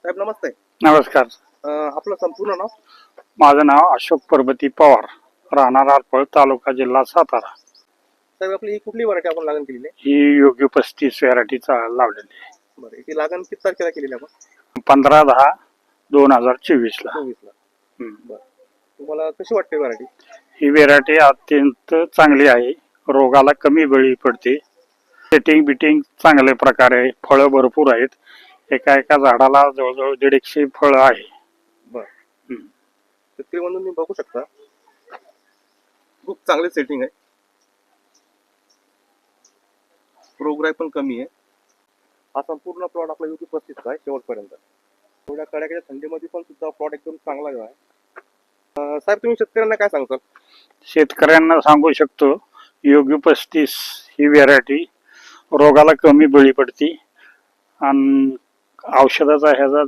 साहेब नमस्ते. नमस्कार. अं, आपलं संपूर्ण नाव? माझं नाव अशोक परबती पवार राहणार आरपळ तालुका जिल्हा सातारा. साहेब आपली ही कुठली व्हरायटी आपण लागण केलेली आहे? ही योग्य पस्तीस व्हरायटीचा लावलेली आहे. बरं याची लागण किती तारखेला केलेली आपण? पंधरा दहा दोन हजार चोवीस ला चोवीसला. हम्म. बरं. तुम्हाला कशी वाटते व्हरायटी ही व्हेरायटी अत्यंत चांगली आहे. रोगाला कमी बळी पडते. सेटिंग बिटिंग चांगल्या प्रकारे फळं भरपूर आहेत. एका एका झाडाला जवळजवळ दीडशे फळं आहे. बरं. हम्म. शेतकरी म्हणून तुम्ही बघू शकता. खूप चांगले सेटिंग आहे. प्रोग्राय पण कमी आहे. हा संपूर्ण प्लॉट आपला युती पस्तीसचा आहे शेवटपर्यंत. थोड्या कडाक्याच्या थंडीमध्ये पण सुद्धा प्लॉट एकदम चांगला आहे. अं, साहेब तुम्ही शेतकऱ्यांना काय सांगताल? शेतकऱ्यांना सांगू शकतो योग्य पस्तीस ही व्हेरायटी रोगाला कमी बळी पडते. आणि औषधाचा ह्याचा